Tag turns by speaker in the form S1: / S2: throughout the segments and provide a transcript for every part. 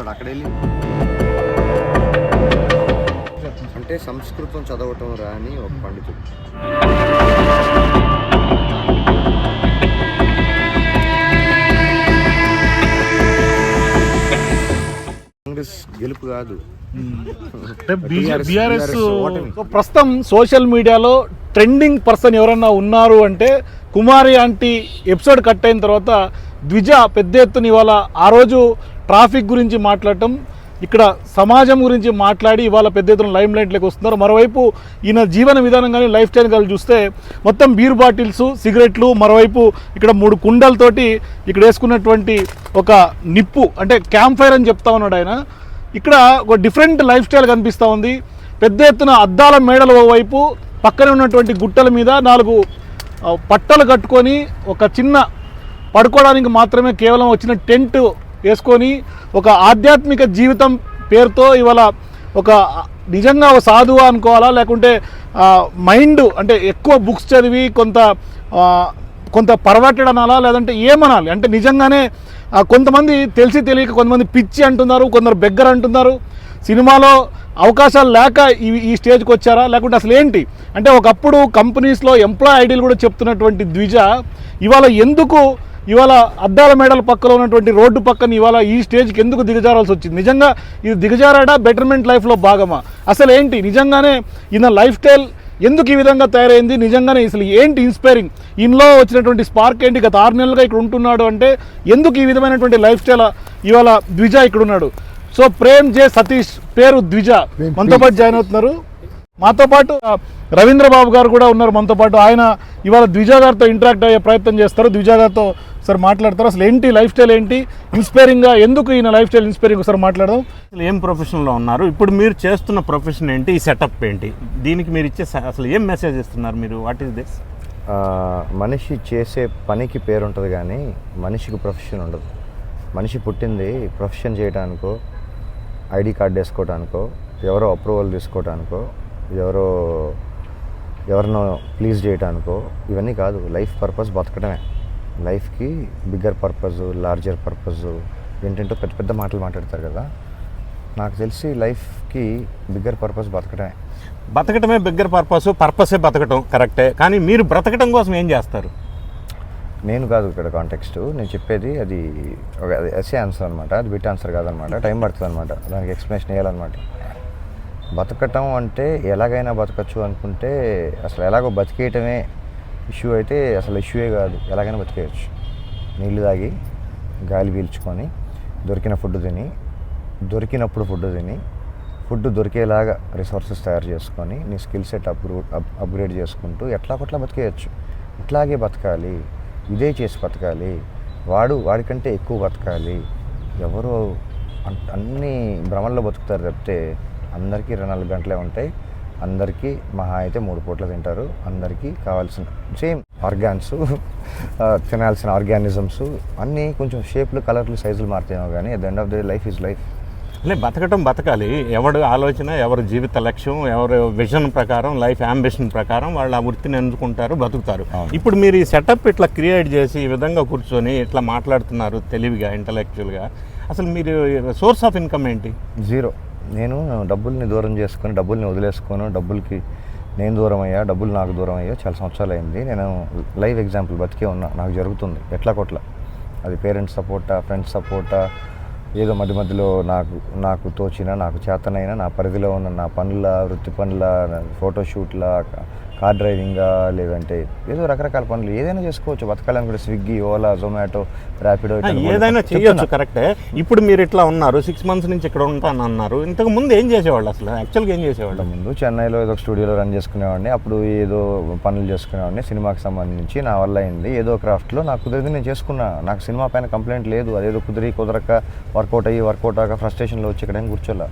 S1: చూస్తాడు అక్కడ వెళ్ళి. అంటే సంస్కృతం చదవటం రాని ఒక పండితుడు. కాంగ్రెస్ గెలుపు కాదు.
S2: బీఆర్ఎస్. ప్రస్తుతం సోషల్ మీడియాలో ట్రెండింగ్ పర్సన్ ఎవరన్నా ఉన్నారు అంటే కుమారి ఆంటీ ఎపిసోడ్ కట్ అయిన తర్వాత ద్విజ పెద్ద ఎత్తున ఇవాళ ఆ రోజు ట్రాఫిక్ గురించి మాట్లాడటం ఇక్కడ సమాజం గురించి మాట్లాడి ఇవాళ పెద్ద ఎత్తున లైమ్ లైట్లోకి వస్తున్నారు. మరోవైపు ఈయన జీవన విధానం కానీ లైఫ్ స్టైల్ కానీ చూస్తే మొత్తం బీర్ బాటిల్స్ సిగరెట్లు మరోవైపు ఇక్కడ మూడు కుండలతోటి ఇక్కడ వేసుకున్నటువంటి ఒక నిప్పు అంటే క్యాంప్ ఫైర్ అని చెప్తా ఉన్నాడు ఆయన. ఇక్కడ ఒక డిఫరెంట్ లైఫ్ స్టైల్ కనిపిస్తూ ఉంది. పెద్ద ఎత్తున అద్దాల మేడల వైపు పక్కనే ఉన్నటువంటి గుట్టల మీద నాలుగు పట్టలు కట్టుకొని ఒక చిన్న పడుకోవడానికి మాత్రమే కేవలం వచ్చిన టెంట్ వేసుకొని ఒక ఆధ్యాత్మిక జీవితం పేరుతో ఇవాళ ఒక నిజంగా ఒక సాధువా అనుకోవాలా? లేకుంటే మైండ్ అంటే ఎక్కువ బుక్స్ చదివి కొంత కొంత పరవట్టడనాలా? లేదంటే ఏమనాలి? అంటే నిజంగానే కొంతమంది తెలిసి తెలియక కొంతమంది పిచ్చి అంటున్నారు కొందరు బెగ్గర్ అంటున్నారు. సినిమాలో అవకాశాలు లేక ఈ ఈ స్టేజ్కి వచ్చారా? లేకుంటే అసలు ఏంటి? అంటే ఒకప్పుడు కంపెనీస్లో ఎంప్లాయ్ ఐడీలు కూడా చెప్తున్నటువంటి ద్విజ ఇవాళ ఎందుకు ఇవాళ అద్దాల మేడల పక్కలో ఉన్నటువంటి రోడ్డు పక్కన ఇవాళ ఈ స్టేజ్కి ఎందుకు దిగజారాల్సి వచ్చింది? నిజంగా ఇది దిగజారాడా బెటర్మెంట్ లైఫ్లో భాగమా? అసలు ఏంటి? నిజంగానే ఈయన లైఫ్ స్టైల్ ఎందుకు ఈ విధంగా తయారైంది? నిజంగానే అసలు ఏంటి ఇన్స్పైరింగ్ ఇంట్లో వచ్చినటువంటి స్పార్క్ ఏంటి? గత ఆరు నెలలుగా ఇక్కడ ఉంటున్నాడు అంటే ఎందుకు ఈ విధమైనటువంటి లైఫ్ స్టైల్ ఇవాళ ద్విజ ఇక్కడ ఉన్నాడు? సో ప్రేమ్ జే సతీష్ పేరు ద్విజ. మనతో పాటు జాయిన్ అవుతున్నారు. మాతో పాటు ఆ, రవీంద్ర బాబు గారు కూడా ఉన్నారు మనతో పాటు. ఆయన ఇవాళ ద్విజ గారితో ఇంటరాక్ట్ అయ్యే ప్రయత్నం చేస్తారు. ద్విజ గారితో సార్ మాట్లాడతారు. అసలు ఏంటి లైఫ్ స్టైల్ ఏంటి? ఇన్స్పైరింగ్గా ఎందుకు ఈయన లైఫ్ స్టైల్ ఇన్స్పైరింగ్ ఒకసారి మాట్లాడదాం.
S3: అసలు ఏం ప్రొఫెషన్లో ఉన్నారు? ఇప్పుడు మీరు చేస్తున్న ప్రొఫెషన్ ఏంటి? ఈ సెటప్ ఏంటి? దీనికి మీరు ఇచ్చే అసలు ఏం మెసేజ్ ఇస్తున్నారు మీరు? వాట్ ఈస్ దిస్
S1: మనిషి చేసే పనికి పేరు ఉంటుంది కానీ మనిషికి ప్రొఫెషన్ ఉండదు. మనిషి పుట్టింది ప్రొఫెషన్ చేయడానికో ఐడి కార్డు వేసుకోవడానికో ఎవరో అప్రూవల్ తీసుకోవడానికో ఎవరో ఎవరినో ప్లీజ్ చేయడానికో ఇవన్నీ కాదు. లైఫ్ పర్పస్ బతకడమే లైఫ్కి బిగ్గర్ పర్పస్ లార్జర్ పర్పస్ ఏంటంటే పెద్ద పెద్ద మాటలు మాట్లాడతారు కదా. నాకు తెలిసి లైఫ్కి బిగ్గర్ పర్పస్ బతకడమే
S3: బతకటమే బిగ్గర్ పర్పస్ పర్పసే బతకటం కరెక్టే. కానీ మీరు బ్రతకటం కోసం ఏం చేస్తారు?
S1: నేను కాదు ఇక్కడ కాంటెక్స్ట్ నేను చెప్పేది అది ఒక ఎస్ఏ ఆన్సర్ అనమాట అది బిట్ ఆన్సర్ కాదనమాట టైం పడుతుంది అనమాట దానికి ఎక్స్ప్లెనేషన్ వేయాలన్నమాట. బతకటం అంటే ఎలాగైనా బతకచ్చు అనుకుంటే అసలు ఎలాగో బతికేయటమే ఇష్యూ అయితే అసలు ఇష్యూయే కాదు. ఎలాగైనా బతికేయచ్చు. నీళ్ళు తాగి గాలి పీల్చుకొని దొరికిన ఫుడ్ తిని దొరికినప్పుడు ఫుడ్ తిని ఫుడ్ దొరికేలాగా రిసోర్సెస్ తయారు చేసుకొని నీ స్కిల్ సెట్ అప్గ్రూ అప్గ్రేడ్ చేసుకుంటూ ఎట్లా కొట్లా బతికేయచ్చు. ఇట్లాగే బతకాలి. ఇదే చేసి బతకాలి. వాడు వాడికంటే ఎక్కువ బతకాలి. ఎవరు అన్- అన్ని భ్రమల్లో బతుకుతారు తప్పితే అందరికీ ఇరవై నాలుగు గంటలే ఉంటాయి. అందరికీ మహా అయితే మూడు పూట్ల తింటారు. అందరికీ కావాల్సిన సేమ్ ఆర్గాన్స్ తినాల్సిన ఆర్గానిజమ్స్ అన్నీ కొంచెం షేప్లు కలర్లు సైజులు మారుతాయేమో కానీ at the end of the life is life
S3: అంటే బతకటం బతకాలి. ఎవడు ఆలోచన ఎవరి జీవిత లక్ష్యం ఎవరి విజన్ ప్రకారం లైఫ్ అంబిషన్ ప్రకారం వాళ్ళు ఆ వృత్తిని ఎంచుకుంటారు బతుకుతారు. ఇప్పుడు మీరు ఈ సెటప్ ఇట్లా క్రియేట్ చేసి ఈ విధంగా కూర్చొని ఇట్లా మాట్లాడుతున్నారు తెలివిగా ఇంటలెక్చువల్గా అసలు మీరు సోర్స్ ఆఫ్ ఇన్కమ్ ఏంటి?
S1: జీరో నేను డబ్బుల్ని దూరం చేసుకొని డబ్బుల్ని వదిలేసుకోను డబ్బులకి నేను దూరం అయ్యా డబ్బులు నాకు దూరం అయ్యా చాలా సంవత్సరాలు అయింది నేను లైవ్ ఎగ్జాంపుల్ బతికే ఉన్నా నాకు జరుగుతుంది. ఎట్లా కొట్ల. అది పేరెంట్స్ సపోర్టా ఫ్రెండ్స్ సపోర్టా ఏదో మధ్య మధ్యలో నాకు నాకు తోచిన నాకు చేతనైనా నా పరిధిలో ఉన్న నా పనుల వృత్తి పనుల ఫోటోషూట్ల కార్ డ్రైవింగా లేదంటే ఏదో రకరకాల పనులు ఏదైనా చేసుకోవచ్చు. బతకాలనుకుంటే స్విగ్గీ ఓలా జొమాటో ర్యాపిడో
S3: ఏదైనా చేయొచ్చు కరెక్టే. ఇప్పుడు మీరు ఇట్లా ఉన్నారు సిక్స్ మంత్స్ నుంచి ఇక్కడ ఉంటాను అన్నారు. ఇంతకు ముందు ఏం చేసేవాళ్ళు అసలు? యాక్చువల్గా ఏం చేసేవాళ్ళు?
S1: ముందు చెన్నైలో ఏదో స్టూడియోలో రన్ చేసుకునేవాడిని. అప్పుడు ఏదో పనులు చేసుకునేవాడిని. సినిమాకి సంబంధించి నా వల్ల అయింది. ఏదో క్రాఫ్ట్లో నాకు కుదిరింది నేను చేసుకున్నా. నాకు సినిమా పైన కంప్లైంట్ లేదు. అదేదో కుదిరి కుదరక వర్కౌట్ అయ్యి వర్కౌట్ అయ్యాక ఫ్రస్ట్రేషన్లో వచ్చి ఇక్కడ కూర్చోలే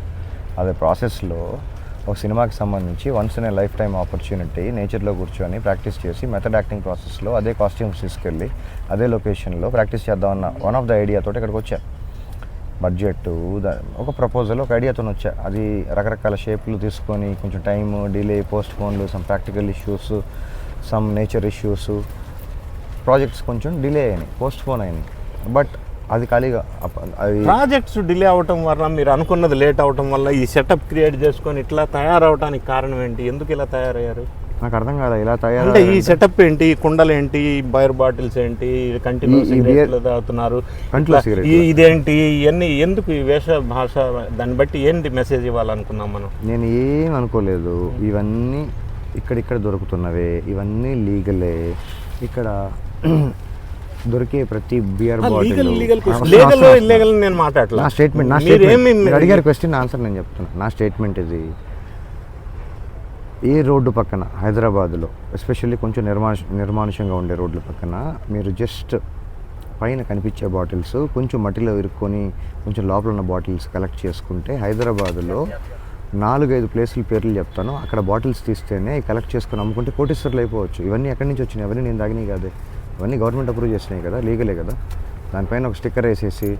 S1: అదే ప్రాసెస్లో ఒక సినిమాకి సంబంధించి once in a life time opportunity నేచర్లో కూర్చొని ప్రాక్టీస్ చేసి మెథడ్ యాక్టింగ్ ప్రాసెస్లో అదే కాస్ట్యూమ్స్ తీసుకెళ్ళి అదే లొకేషన్లో ప్రాక్టీస్ చేద్దామన్న వన్ ఆఫ్ ద ఐడియా తోటి ఇక్కడికి వచ్చా. బడ్జెట్ ఒక ప్రపోజల్ ఒక ఐడియాతో వచ్చా. అది రకరకాల షేప్లు తీసుకొని కొంచెం టైం డిలే పోస్ట్ ఫోన్లు some practical issues some nature issues projects కొంచెం డిలే అయినాయి పోస్ట్ ఫోన్ అయినాయి. బట్ అది ఖాళీగా. అది
S3: ప్రాజెక్ట్స్ డిలే అవటం వల్ల మీరు అనుకున్నది లేట్ అవటం వల్ల ఈ సెటప్ క్రియేట్ చేసుకొని ఇట్లా తయారవడానికి కారణం ఏంటి? ఎందుకు ఇలా తయారయ్యారు?
S1: నాకు అర్థం కాదు ఇలా
S3: అంటే
S1: తయారు
S3: ఈ సెటప్ ఏంటి? కుండలు ఏంటి? బైర్ బాటిల్స్ ఏంటి? కంటిన్యూ సిగరెట్లు తాగుతున్నారు. ఇదేంటి? ఇవన్నీ ఎందుకు ఈ వేష భాష దాన్ని బట్టి ఏంటి మెసేజ్ ఇవ్వాలనుకున్నాం మనం?
S1: నేను ఏం అనుకోలేదు. ఇవన్నీ ఇక్కడిక్కడ దొరుకుతున్నవే. ఇవన్నీ లీగలే ఇక్కడ దొరికే ప్రతి beer bottle
S2: legal, illegal question.
S3: Legal illegal నేను మాట్లాడలా
S1: నా స్టేట్మెంట్ నా స్టేట్మెంట్ మీరు అడిగారు క్వశ్చన్ ఆన్సర్ నేను చెప్తున్నా. నా స్టేట్మెంట్ ఇది. ఏ రోడ్డు పక్కన హైదరాబాద్లో ఎస్పెషల్లీ కొంచెం నిర్మానుష నిర్మానుషంగా ఉండే రోడ్ల పక్కన మీరు జస్ట్ పైన కనిపించే బాటిల్స్ కొంచెం మట్టిలో ఇరుక్కొని కొంచెం లోపల ఉన్న బాటిల్స్ కలెక్ట్ చేసుకుంటే హైదరాబాద్లో నాలుగైదు ప్లేసుల పేర్లు చెప్తాను. అక్కడ బాటిల్స్ తీస్తేనే కలెక్ట్ చేసుకొని అమ్ముకుంటే కోటీశ్వర్లు అయిపోవచ్చు. ఇవన్నీ ఎక్కడి నుంచి వచ్చినాయి? అవన్నీ నేను తాగినాయి కాదే. ఇవన్నీ గవర్నమెంట్ అప్రూవ్ చేసినాయి కదా లీగలే కదా. దానిపైన ఒక స్టిక్కర్ వేసేసి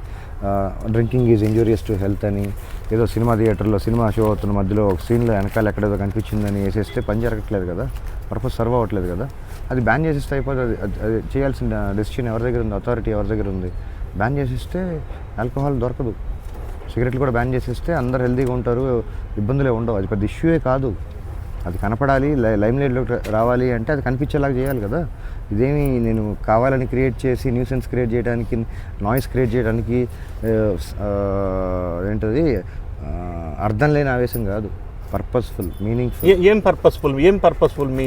S1: drinking is injurious to health అని ఏదో సినిమా థియేటర్లో సినిమా షో అవుతున్న మధ్యలో ఒక సీన్లో వెనకాల ఎక్కడేదో కనిపించిందని వేసేస్తే పని జరగట్లేదు కదా పర్పస్ సర్వ్ అవ్వట్లేదు కదా. అది బ్యాన్ చేసేస్తే అయిపోతుంది. అది- అది అది చేయాల్సిన డెసిషన్ ఎవరి దగ్గర ఉంది? అథారిటీ ఎవరి దగ్గర ఉంది? బ్యాన్ చేసేస్తే ఆల్కహాల్ దొరకదు. సిగరెట్లు కూడా బ్యాన్ చేసేస్తే అందరు హెల్తీగా ఉంటారు ఇబ్బందులే ఉండవు. అది పెద్ద ఇష్యూయే కాదు. అది కనపడాలి లైమ్ లైట్లోకి రావాలి అంటే అది కనిపించేలాగా చేయాలి కదా. ఇదేమి నేను కావాలని క్రియేట్ చేసి న్యూసెన్స్ క్రియేట్ చేయడానికి నాయిస్ క్రియేట్ చేయడానికి ఏంటది? అర్థం లేని ఆవేశం కాదు. పర్పస్ఫుల్ మీనింగ్ఫుల్
S3: ఏ- ఏం పర్పస్ఫుల్ ఏం పర్పస్ఫుల్ మీ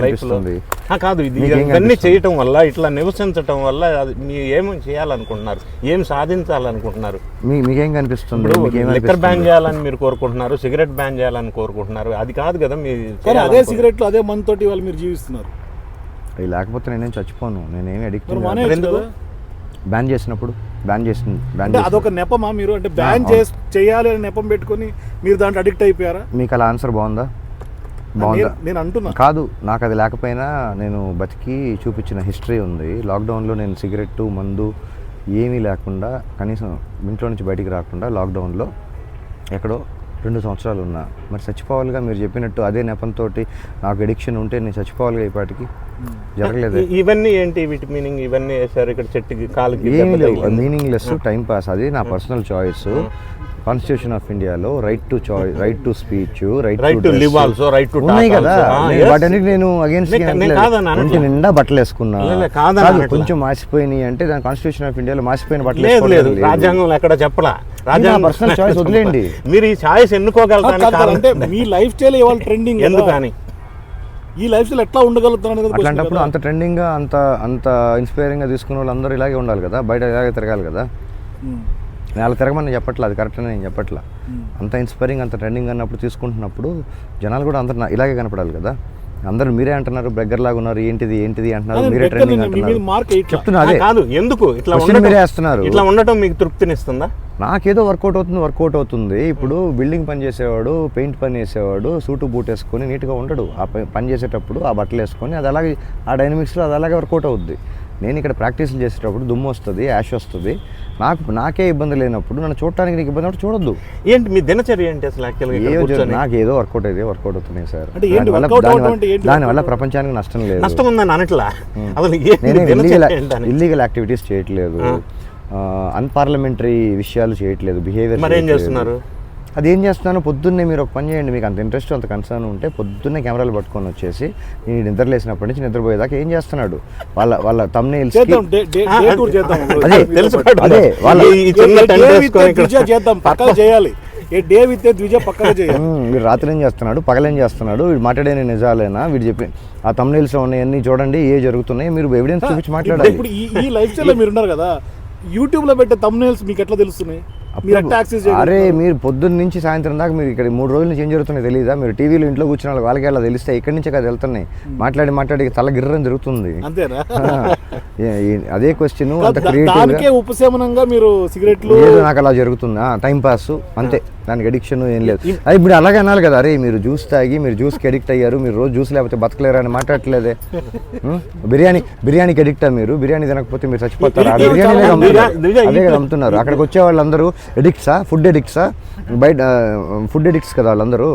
S3: లైఫ్లో? కాదు ఇది ఇవన్నీ? చేయటం వల్ల ఇట్లా నివసించటం వల్ల అది మీరు ఏం చేయాలనుకుంటున్నారు? ఏం సాధించాలనుకుంటున్నారు?
S1: మీ మీకేం కనిపిస్తుంది?
S3: Liquor ban? చేయాలని మీరు కోరుకుంటున్నారు సిగరెట్ బ్యాన్ చేయాలని కోరుకుంటున్నారు అది కాదు కదా మీరు
S2: కానీ అదే. సిగరెట్లు అదే మందు తోటి వాళ్ళు మీరు జీవిస్తున్నారు.
S1: అవి లేకపోతే నేనేం చచ్చిపోను నేనేమి అడిక్ట్ బ్యాన్ చేసినప్పుడు బ్యాన్ చేసిన బ్యాన్
S2: అదొక నెపమా మీరు? అంటే బ్యాన్ చేసి చేయాలి అని నెపం పెట్టుకొని మీరు దాంట్లో అడిక్ట్ అయిపోయారా?
S1: మీకు అలా ఆన్సర్ బాగుందా? బాగుందా?
S2: నేను- నేను అంటున్నా.
S1: కాదు నాకు అది లేకపోయినా నేను బతికి చూపించిన హిస్టరీ ఉంది. లాక్డౌన్లో నేను సిగరెట్ మందు ఏమీ లేకుండా కనీసం ఇంట్లో నుంచి బయటికి రాకుండా లాక్డౌన్లో ఎక్కడో రెండు సంవత్సరాలు ఉన్నా. మరి చచ్చిపోవాలిగా మీరు చెప్పినట్టు అదే నెపంతో నాకు ఎడిక్షన్ ఉంటే నేను చచ్చిపోవాలిగా ఇప్పటికి. జరగలేదే.
S3: ఇవన్నీ ఏంటి? వీటి మీనింగ్ ఇవన్నీ వేశారు ఇక్కడ చెట్టుకి కాలుకి తగిలింది.
S1: మీనింగ్లెస్ టైం పాస్ అది నా పర్సనల్ చాయిస్ కాన్స్టిట్యూషన్ ఆఫ్ ఇండియాలో right to choice right to speech right
S3: Right to live also, right to
S1: ఉన్నాయి కదా.
S3: also. Ah,
S1: నేను
S3: yes.
S1: వాటన్నిటి నేను అగేన్స్ట్ నిండా బట్టలు వేసుకున్నా. కొంచెం మాసిపోయినాయి అంటే దాని కాన్స్టిట్యూషన్ ఆఫ్ ఇండియాలో మాసిపోయిన బట్టలు
S3: లేదు లేదు రాజ్యాంగంలో ఎక్కడ చెప్పలా.
S1: personal choice వదిలేయండి.
S3: మీరు ఈ
S2: కాదు, కాదు, అంటే మీ లైఫ్ స్టైల్ ఇవాళ ట్రెండింగ్
S3: ఎందుకు అని
S2: ఈ లైఫ్ స్టైల్ ఎట్లా question
S1: అట్లాంటప్పుడు. అంత ట్రెండింగ్గా అంత అంత ఇన్స్పైరింగ్గా తీసుకున్న వాళ్ళు అందరూ ఇలాగే ఉండాలి కదా. బయట ఇలాగే తిరగాలి కదా. అలా తిరగమని చెప్పట్లా అది కరెక్ట్ అని నేను చెప్పట్లా.
S2: ఉమ్.
S1: అంత ఇన్స్పైరింగ్ అంత ట్రెండింగ్ అన్నప్పుడు తీసుకుంటున్నప్పుడు జనాలు కూడా అందరు ఇలాగే కనపడాలి కదా. అందరూ మీరే అంటున్నారు బెగ్గర్ లాగా ఉన్నారు ఏంటిది ఏంటిది అంటున్నారు మీరే ట్రెండింగ్ అంటున్నారు. చెప్తున్నా అదే.
S3: కాదు ఎందుకు? ఇట్లా ఉండటం
S1: మీరే వేస్తున్నారు.
S3: ఇట్లా ఉండటం మీకు తృప్తినిస్తుందా?
S1: నాకేదో వర్కౌట్ అవుతుంది వర్కౌట్ అవుతుంది. ఇప్పుడు బిల్డింగ్ పని చేసేవాడు పెయింట్ పని చేసేవాడు సూటు బూట్ వేసుకొని నీట్గా ఉండడు. ఆ పని చేసేటప్పుడు ఆ బట్టలు వేసుకొని అది అలాగే ఆ డైనమిక్స్లో అది అలాగే వర్కౌట్ అవుద్ది. నేను ఇక్కడ ప్రాక్టీస్లు చేసేటప్పుడు దుమ్ము వస్తుంది యాష్ వస్తుంది. నాకు నాకే ఇబ్బంది లేనప్పుడు నన్ను చూడటానికి నీకు ఇబ్బంది ఉన్నప్పుడు చూడొద్దు.
S3: ఏంటి మీ దినచర్య ఏంటి అసలు యాక్చువల్గా
S1: నాకు ఏదో వర్కౌట్ అయితే వర్కౌట్ అవుతున్నాయి సార్. దానివల్ల-? ప్రపంచానికి నష్టం లేదు.
S3: నష్టం ఉందని అనట్లా?
S1: ఇల్లీగల్ యాక్టివిటీస్ చేయట్లేదు. అన్పార్లమెంటరీ విషయాలు చేయట్లేదు బిహేవియర్
S3: మరి ఏం చేస్తున్నారు?
S1: అది ఏం చేస్తున్నాను పొద్దున్నే మీరు ఒక పని చేయండి మీకు అంత ఇంట్రెస్ట్ అంత కన్సర్న్ ఉంటే పొద్దున్నే కెమెరాలు పట్టుకొని వచ్చేసి నేను నిద్ర లేసినప్పటి నుంచి నిద్రపోయేదాకా ఏం చేస్తున్నాడు? వాళ్ళ వాళ్ళ తమ్నేల్స్
S2: చేద్దాం డే డే
S3: ఆ,
S2: డే టూర్ చేద్దాం.
S1: అదే,
S3: తెలుసుకోవట్లేదు.
S1: అదే, వాళ్ళ-
S2: చేయాలి. ఏ డే విత్ ద్విజ పక్కన చేయాలి.
S1: వీడు రాత్రి ఏం చేస్తున్నాడు? పగలేం చేస్తున్నాడు? వీడు మాట్లాడే నిజాలేనా? వీడు చెప్పి ఆ తమ్నేల్స్ ఉన్నాయన్నీ చూడండి ఏ జరుగుతున్నాయి? మీరు ఎవిడెన్స్ చూపించి మాట్లాడాలి.
S2: ఇప్పుడు ఈ లైఫ్ స్టైల్ మీరు ఉన్నారు కదా యూట్యూబ్లో పెట్టే తమ్నేల్స్ మీకు ఎట్లా తెలుస్తున్నాయి?
S1: అరే మీరు పొద్దున్న నుంచి సాయంత్రం దాకా మీరు ఇక్కడ మూడు రోజుల నుంచి ఏం జరుగుతున్నాయి తెలియదా మీరు టీవీలో ఇంట్లో కూర్చున్న వాళ్ళకి అలా తెలిస్తే ఇక్కడి నుంచే కదా వెళ్తున్నాయి. మాట్లాడి మాట్లాడి తల గిర్రం జరుగుతుంది అదే క్వశ్చన్ అంత క్రియేటివ్
S2: ఉపశమనంగా మీరు సిగరెట్లు
S1: నాకు అలా జరుగుతుంది. టైం పాస్ అంతే. దానికి అడిక్షన్ ఏం లేదు. అది ఇప్పుడు అలాగే అనాలి కదా. అరే మీరు జ్యూస్ తాగి మీరు జ్యూస్కి అడిక్ట్ అయ్యారు మీరు రోజు జ్యూస్ లేకపోతే బతకలేరు అని మాట్లాడట్లేదే. ఉం? బిర్యానీ బిర్యానీకి అడిక్టా మీరు? బిర్యానీ తినకపోతే మీరు చచ్చిపోతారు? ఆ బిర్యానీ అదే కదా అమ్ముతున్నారు. అక్కడికి వచ్చే వాళ్ళందరూ ఎడిక్ట్సా ఫుడ్ ఎడిక్ట్సా బయట ఫుడ్ ఎడిక్ట్స్ కదా వాళ్ళందరూ?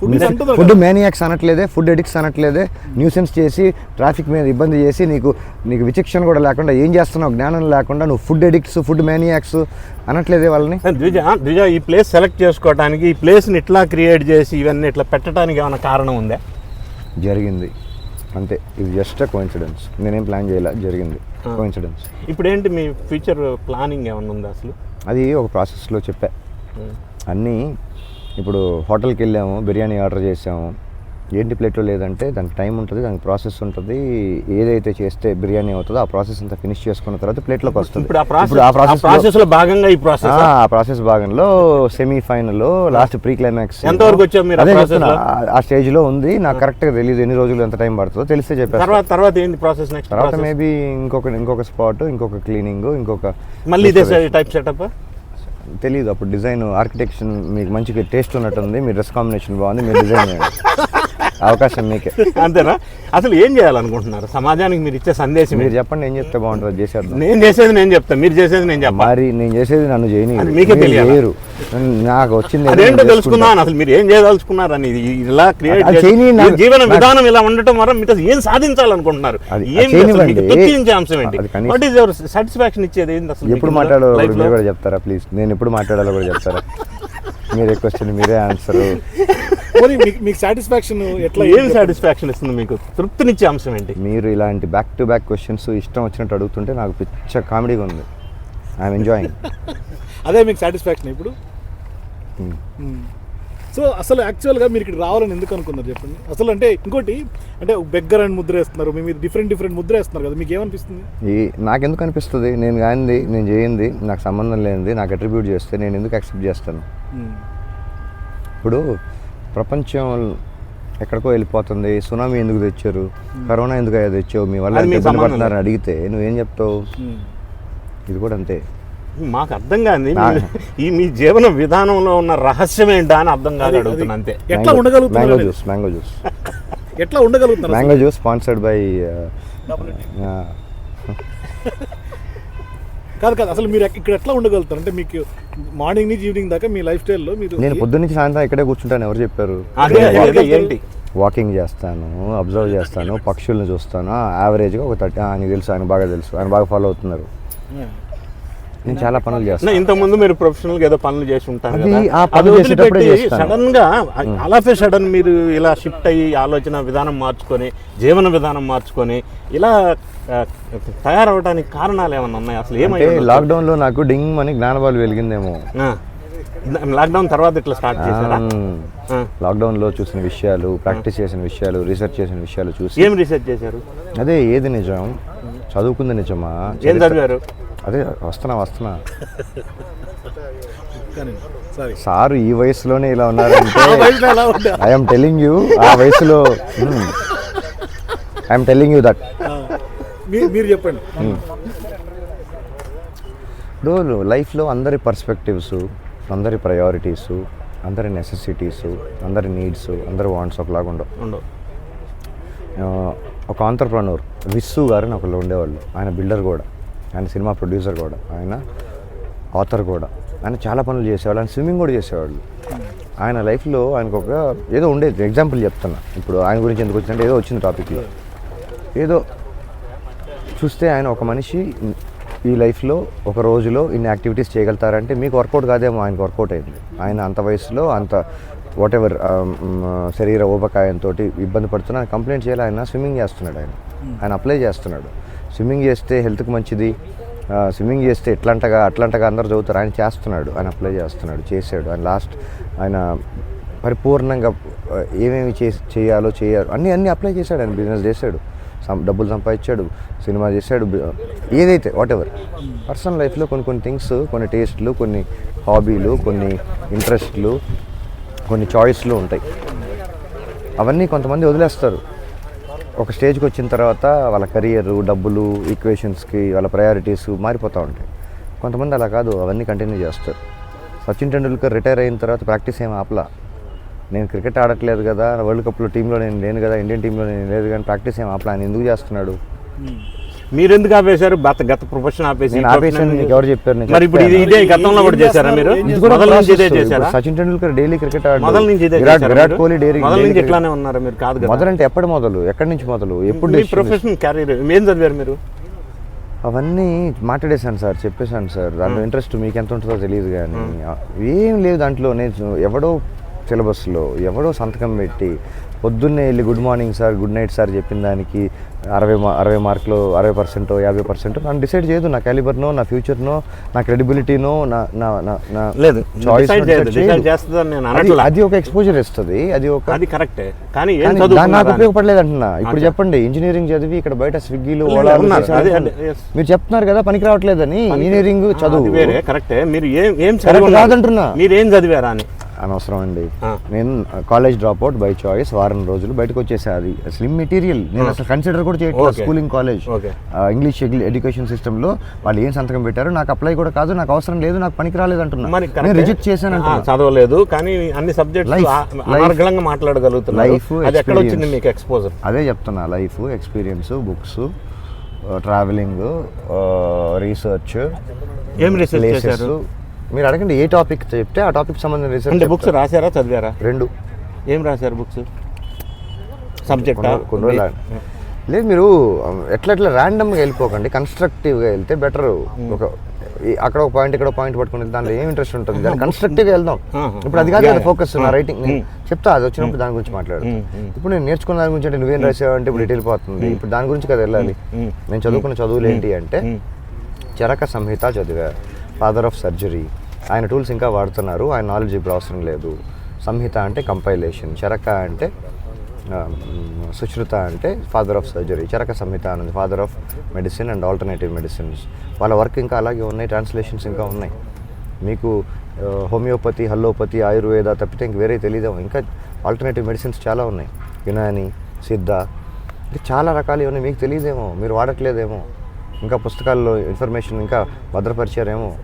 S2: ఫుడ్.
S1: మేనియాక్స్ అనట్లేదే ఫుడ్ ఎడిక్ట్స్ అనట్లేదే న్యూసెన్స్ చేసి ట్రాఫిక్ మీద ఇబ్బంది చేసి నీకు నీకు విచక్షణ కూడా లేకుండా ఏం చేస్తున్నావు? జ్ఞానం లేకుండా నువ్వు ఫుడ్ ఎడిక్ట్స్ ఫుడ్ మేనియాక్స్ అనట్లేదే వాళ్ళని?
S3: ద్విజ ద్విజ ఈ ప్లేస్ సెలెక్ట్ చేసుకోవడానికి ఈ ప్లేస్ని ఇట్లా క్రియేట్ చేసి ఇవన్నీ ఇట్లా పెట్టడానికి ఏమైనా కారణం ఉందా?
S1: జరిగింది. అంతే. ఇది జస్ట్ కోఇన్సిడెన్స్ నేనేం ప్లాన్ చేయాల? జరిగింది. కోఇన్సిడెన్స్
S3: ఇప్పుడు ఏంటి మీ ఫ్యూచర్ ప్లానింగ్ ఏమైనా ఉందా అసలు?
S1: అది ఒక ప్రాసెస్లో చెప్పా. అన్నీ ఇప్పుడు హోటల్కి వెళ్ళాము బిర్యానీ ఆర్డర్ చేసాము ఏంటి ప్లేట్లో లేదంటే దానికి టైం ఉంటుంది దానికి ప్రాసెస్ ఉంటుంది. ఏదైతే చేస్తే బిర్యానీ అవుతుందో ఆ ప్రాసెస్ అంతా ఫినిష్ చేసుకున్న తర్వాత ప్లేట్లోకి వస్తుంది.
S3: ఇప్పుడు ఆ ప్రాసెస్
S1: ఇప్పుడు ఆ
S3: ఆ
S1: ప్రాసెస్
S3: ప్రాసెస్లో భాగంగా ఈ ప్రాసెస్?
S1: ఆ ప్రాసెస్ భాగంలో semi final last pre climax
S3: ఎంతవరకు వచ్చావు మీరు ఆ
S1: అదే చెప్తున్నా? ఆ- ఆ స్టేజ్లో ఉంది. నాకు కరెక్ట్గా తెలియదు ఎన్ని రోజులు ఎంత టైం పడుతుందో తెలిస్తే చెప్పాను
S3: తర్వాత తర్వాత ఏంటి ప్రాసెస్ నెక్స్ట్
S1: తర్వాత మేబీ ఇంకొక ఇంకొక స్పాట్ ఇంకొక క్లీనింగ్ ఇంకొక
S3: మళ్ళీ ఇదే టైప్ సెటప్
S1: తెలియదు అప్పుడు డిజైన్ ఆర్కిటెక్చర్ మీకు మంచిగా టేస్ట్ ఉన్నట్టుంది. మీ డ్రెస్ కాంబినేషన్ బాగుంది మీరు డిజైన్ చేయండి. అవకాశం మీకే.
S3: అంతేనా? అసలు ఏం చేయాలనుకుంటున్నారు? సమాజానికి మీరు ఇచ్చే సందేశం
S1: మీరు? చెప్పండి ఏం చెప్తే బాగుంటుంది అది చేసేద్దాం.
S3: నేను చేసేది నేను చెప్తాను మీరు చేసేది నేను చెప్పాలి
S1: మరి నేను చేసేది నన్ను చేయని
S3: మీకే?
S1: చేయరు నాకు వచ్చింది
S3: అదేంటో
S1: నేను
S3: తెలుసుకుందాం అసలు మీరు ఏం చేయదలుచుకున్నారు అని ఇలా క్రియేట్ జీవన విధానం ఇలా ఉండటం వల్ల మీరు ఏం సాధించాలనుకుంటున్నారు? ఏం అంశం ఏంటి? వాట్ ఈస్ యువర్ సాటిస్ఫాక్షన్ ఇచ్చేది ఏంటి అసలు
S1: ఎప్పుడు మాట్లాడాలో కూడా
S3: లో?
S1: మీరు కూడా చెప్తారా ప్లీజ్ నేను ఎప్పుడు మాట్లాడాలో కూడా చెప్తారా? మీరే క్వశ్చన్ మీరే ఆన్సర్
S2: మీకు- మీకు సాటిస్ఫాక్షన్ ఎట్లా
S3: ఏం సాటిస్ఫాక్షన్ ఇస్తుంది మీకు? తృప్తినిచ్చే అంశం ఏంటి?
S1: మీరు ఇలాంటి బ్యాక్ టు బ్యాక్ క్వశ్చన్స్ ఇష్టం వచ్చినట్టు అడుగుతుంటే నాకు పిచ్చ కామెడీగా ఉంది. ఐఎమ్ ఎంజాయింగ్
S2: అదే మీకు సాటిస్ఫాక్షన్ ఇప్పుడు? సో అసలు యాక్చువల్గా మీరు ఇక్కడ రావాలని ఎందుకు అనుకున్నారు చెప్పండి? అసలు అంటే ఇంకోటి అంటే బెగ్గర్ అని ముద్ర వేస్తున్నారు మీ మీద డిఫరెంట్ డిఫరెంట్ ముద్ర వేస్తున్నారు కదా మీకు ఏమనిపిస్తుంది?
S1: ఈ నాకెందుకు అనిపిస్తుంది? నేను కానిది నేను చేయింది నాకు సంబంధం లేనిది నాకు అట్రిబ్యూట్ చేస్తే నేను ఎందుకు యాక్సెప్ట్ చేస్తాను?
S2: మ్మ్.
S1: ఇప్పుడు ప్రపంచం ఎక్కడికో వెళ్ళిపోతుంది సునామీ ఎందుకు తెచ్చారు కరోనా ఎందుకు తెచ్చావు మీ వల్ల ఇబ్బంది పడుతున్నారని అడిగితే నువ్వేం చెప్తావు?
S2: మ్మ్.
S1: ఇది కూడా అంతే.
S3: మాకు అర్థం కాదు ఈ మీ జీవన విధానంలో ఉన్న రహస్యం ఏంటా అని అర్థం కాదు అడుగుతున్నా అంతే.
S2: ఎట్లా ఉండగలుగుతున్నారు
S1: మ్యాంగో? జ్యూస్ మ్యాంగో జ్యూస్
S2: ఎట్లా ఉండగలుగుతున్నారు
S1: మ్యాంగో జ్యూస్ స్పాన్సర్డ్ బై
S2: కాదు కాదు అసలు మీరు ఇక్కడ ఎట్లా ఉండగలుగుతారు? అంటే మీకు మార్నింగ్ నుంచి ఈవినింగ్ దాకా మీ లైఫ్ స్టైల్లో మీరు
S1: నేను పొద్దున్న నుంచి సాయంత్రం ఇక్కడే కూర్చుంటాను ఎవరు చెప్పారు.
S3: ఏంటి?
S1: వాకింగ్ చేస్తాను అబ్జర్వ్ చేస్తాను పక్షుల్ని చూస్తాను యావరేజ్గా ఒక థర్టీ ఆయనకి తెలుసు ఆయన బాగా తెలుసు ఆయన బాగా ఫాలో అవుతున్నారు. నేను చాలా పనులు చేస్తాను
S3: ఇంత ముందు మీరు ప్రొఫెషనల్గా ఏదో పనులు చేసి ఉంటారు కదా.
S1: ఆ పనులు
S3: అది వదిలిపెట్టి. సడన్గా అలాఫే సడన్ మీరు ఇలా షిఫ్ట్ అయ్యి ఆలోచన విధానం మార్చుకొని జీవన విధానం మార్చుకొని ఇలా తయారవడానికి కారణాలు ఏమన్నా ఉన్నాయి? అసలు ఏమై
S1: అంటే
S3: ఉండొచ్చు?
S1: లాక్డౌన్లో నాకు డింగ్ అని జ్ఞానబాలు వెలిగిందేమో.
S3: లాక్డౌన్ తర్వాత ఇట్లా స్టార్ట్ చేశారా.
S1: లాక్డౌన్లో చూసిన విషయాలు ప్రాక్టీస్ చేసిన విషయాలు రీసెర్చ్ చేసిన విషయాలు చూసి
S3: ఏం రీసెర్చ్ చేశారు?
S1: అదే ఏది నిజం? చదువుకుంది నిజమా?
S3: ఏం చదివారు?
S1: అదే వస్తున్నా వస్తున్నా.
S2: సారీ.
S1: సారు ఈ వయసులోనే ఇలా ఉన్నారంటే ఐఎమ్ టెలింగ్ యూ ఆ వయసులో ఐఎమ్ టెలింగ్ యూ దట్
S2: మీ- మీరు చెప్పండి.
S1: ఇప్పుడు లైఫ్లో అందరి పర్స్పెక్టివ్స్ అందరి ప్రయారిటీస్ అందరి నెసెసిటీస్ అందరి నీడ్స్ అందరి వాంట్స్ ఒకలాగా ఉండవు. ఒక ఆంటర్ప్రనూర్ విస్సు గారు అని ఒకళ్ళు ఉండేవాళ్ళు. ఆయన బిల్డర్ కూడా. ఆయన సినిమా ప్రొడ్యూసర్ కూడా. ఆయన ఆథర్ కూడా. ఆయన చాలా పనులు చేసేవాళ్ళు. ఆయన స్విమ్మింగ్ కూడా చేసేవాళ్ళు. ఆయన లైఫ్లో ఆయనకు ఒక ఏదో ఉండేది. ఎగ్జాంపుల్ చెప్తున్నా. ఇప్పుడు ఆయన గురించి ఎందుకు వచ్చిందంటే ఏదో వచ్చింది టాపిక్లో ఏదో చూస్తే ఆయన ఒక మనిషి ఈ లైఫ్లో ఒక రోజులో ఇన్ని యాక్టివిటీస్ చేయగలుగుతారంటే మీకు వర్కౌట్ కాదేమో ఆయనకు వర్కౌట్ అయింది. ఆయన అంత వయసులో అంత వాట్ ఎవర్ శరీర ఊబకాయంతో ఇబ్బంది పడుతున్నా కంప్లైంట్ చేయాలి ఆయన స్విమ్మింగ్ చేస్తున్నాడు ఆయన. ఆయన అప్లై చేస్తున్నాడు. స్విమ్మింగ్ చేస్తే హెల్త్కి మంచిది. స్విమ్మింగ్ చేస్తే ఎట్లంటగా అట్లంటగా అందరు చదువుతారు ఆయన చేస్తున్నాడు ఆయన అప్లై చేస్తున్నాడు చేశాడు. ఆయన లాస్ట్ ఆయన పరిపూర్ణంగా ఏమేమి చే చేయాలో చేయాలో అన్నీ అన్నీ అప్లై చేశాడు ఆయన బిజినెస్ చేశాడు. సం- డబ్బులు సంపాదించాడు సినిమా చేశాడు ఏదైతే వాట్ ఎవర్ పర్సనల్ లైఫ్లో కొన్ని కొన్ని థింగ్స్ కొన్ని టేస్ట్లు కొన్ని హాబీలు కొన్ని ఇంట్రెస్ట్లు కొన్ని చాయిస్లు ఉంటాయి. అవన్నీ కొంతమంది వదిలేస్తారు. ఒక స్టేజ్కి వచ్చిన తర్వాత వాళ్ళ కెరియర్ డబ్బులు ఈక్వేషన్స్కి వాళ్ళ ప్రయారిటీస్ మారిపోతూ ఉంటాయి. కొంతమంది అలా కాదు అవన్నీ కంటిన్యూ చేస్తారు. సచిన్ టెండూల్కర్ రిటైర్ అయిన తర్వాత ప్రాక్టీస్ ఏం ఆపలా? నేను క్రికెట్ ఆడట్లేదు కదా వరల్డ్ కప్లో టీంలో నేను లేను కదా ఇండియన్ టీంలో నేను లేదు కానీ ప్రాక్టీస్ ఏం ఆపలా? ఆయన ఎందుకు చేస్తున్నాడు?
S3: మీరు ఎందుకు ఆపేశారు? గత గత ప్రొఫెషన్ ఆపేసి
S1: ఎవరు చెప్పారు?
S3: మరి ఇప్పుడు ఇది. ఇదే గతంలో కూడా చేశారా మీరు? మొదల నుంచి ఇదే. చేశారా?
S1: సచిన్ టెండూల్కర్ డైలీ క్రికెట్ ఆడు
S3: మొదల నుంచి ఇదే
S1: విరాట్ విరాట్? కోహ్లీ డైలీ
S3: మొదల నుంచి ఇట్లానే ఉన్నారు మీరు? కాదు కదా.
S1: మొదలంటే ఎప్పటి మొదలు? ఎక్కడి నుంచి మొదలు? ఎప్పుడు
S3: మీ ప్రొఫెషన్ క్యారియర్ ఏం చదివారు మీరు?
S1: అవన్నీ మాట్లాడేశాను సార్ చెప్పేశాను సార్. దాంట్లో ఇంట్రెస్ట్ మీకు ఎంత ఉంటుందో తెలియదు కానీ ఏం లేదు దాంట్లో. నేను ఎవడో సిలబస్లో ఎవడో సంతకం పెట్టి పొద్దున్నే వెళ్ళి good morning sir good night sir చెప్పిన దానికి అరవై అరవై మార్కులు అరవై పర్సెంట్ యాభై పర్సెంట్ నన్ను డిసైడ్ చేయదు నా క్యాలిబర్నో నా ఫ్యూచర్నో నా క్రెడిబిలిటీనో నా నా నా నా
S3: లేదు నేను
S1: అది ఒక ఎక్స్పోజర్ ఇస్తుంది. అది ఒక
S3: అది కరెక్టే కానీ
S1: నాకు. ఉపయోగపడలేదు అంటున్నా. ఇప్పుడు. చెప్పండి ఇంజనీరింగ్ చదివి ఇక్కడ బయట స్విగ్గీలు. మీరు చెప్తున్నారు కదా పనికి రావట్లేదని. ఇంజనీరింగ్ చదువు.
S3: కరెక్టే మీరు ఏం ఏం చదువుకున్నారు?
S1: కాదంటున్నా.
S3: మీరు ఏం చదివారా అని.
S1: అనవసరం అండి. నేను college drop out by choice వారం రోజులు బయటకు వచ్చేసా అది స్లిమ్ మెటీరియల్ నేను అసలు కన్సిడర్ కూడా చేయట్లేదు. Schooling college. ఇంగ్లీష్ ఎడ్యుకేషన్ సిస్టంలో వాళ్ళు ఏం సంతకం పెట్టారు నాకు అప్లై కూడా కాదు నాకు అవసరం లేదు నాకు పనికి రాలేదు అంటున్నా నేను. రిజెక్ట్ చేశాను
S3: చదవలేదు కానీ అన్ని
S1: life.
S3: అనర్గళంగా మాట్లాడగలుగుతున్నారు
S1: Life,
S3: అది ఎక్కడ వచ్చింది
S1: experience.
S3: మీకు ఎక్స్పోజర్
S1: అదే చెప్తున్నా life experience books travelling research
S3: ఏం రీసెర్చ్ చేశారు
S1: మీరు అడగండి ఏ టాపిక్ చెప్తే ఆ టాపిక్ సంబంధించిన
S3: అంటే
S1: రీసెర్చ్
S3: బుక్స్ రాశారా చదివారా?
S1: రెండు.
S3: ఏం రాశారు బుక్స్ సబ్జెక్టా
S1: కొన్ని- లేదు మీరు ఎట్లా ఎట్లా ర్యాండమ్గా వెళ్ళిపోకండి కన్స్ట్రక్టివ్గా వెళ్తే బెటర్ ఒక అక్కడ ఒక పాయింట్ ఇక్కడ పాయింట్ పట్టుకుని దాంట్లో ఏం ఇంట్రెస్ట్ ఉంటుంది? దాన్ని కన్స్ట్రక్టివ్గా వెళ్దాం. ఇప్పుడు అది కాదు. ఫోకస్ నా. రైటింగ్. చెప్తా అది వచ్చినప్పుడు దాని గురించి మాట్లాడు
S3: mm.
S1: ఇప్పుడు నేను నేర్చుకున్న దాని గురించి అంటే నువ్వేం రాసావు అంటే ఇప్పుడు ఇటు వెళ్ళిపోతుంది ఇప్పుడు దాని గురించి కదా వెళ్ళాలి. నేను చదువుకున్న చదువులు ఏంటి అంటే. చరక సంహిత చదివా ఫాదర్ ఆఫ్ సర్జరీ ఆయన టూల్స్ ఇంకా వాడుతున్నారు. ఆయన నాలెడ్జ్ ఇప్పుడు అవసరం లేదు. సంహిత అంటే కంపైలేషన్ చరక అంటే ఆ, సుశ్రుత అంటే father of surgery Charaka Samhita అనేది father of medicine and alternative medicines వాళ్ళ వర్క్ ఇంకా అలాగే ఉన్నాయి ట్రాన్స్లేషన్స్ ఇంకా ఉన్నాయి. మీకు హోమియోపతి హల్లోపతి ఆయుర్వేద తప్పితే ఇంక వేరే తెలియదేమో ఇంకా ఆల్టర్నేటివ్ మెడిసిన్స్ చాలా ఉన్నాయి. యునాని సిద్ధ ఇంకా చాలా రకాలు ఉన్నాయి మీకు తెలియదేమో మీరు వాడట్లేదేమో. ఇంకా పుస్తకాల్లో ఇన్ఫర్మేషన్ ఇంకా భద్రపరిచారేమో.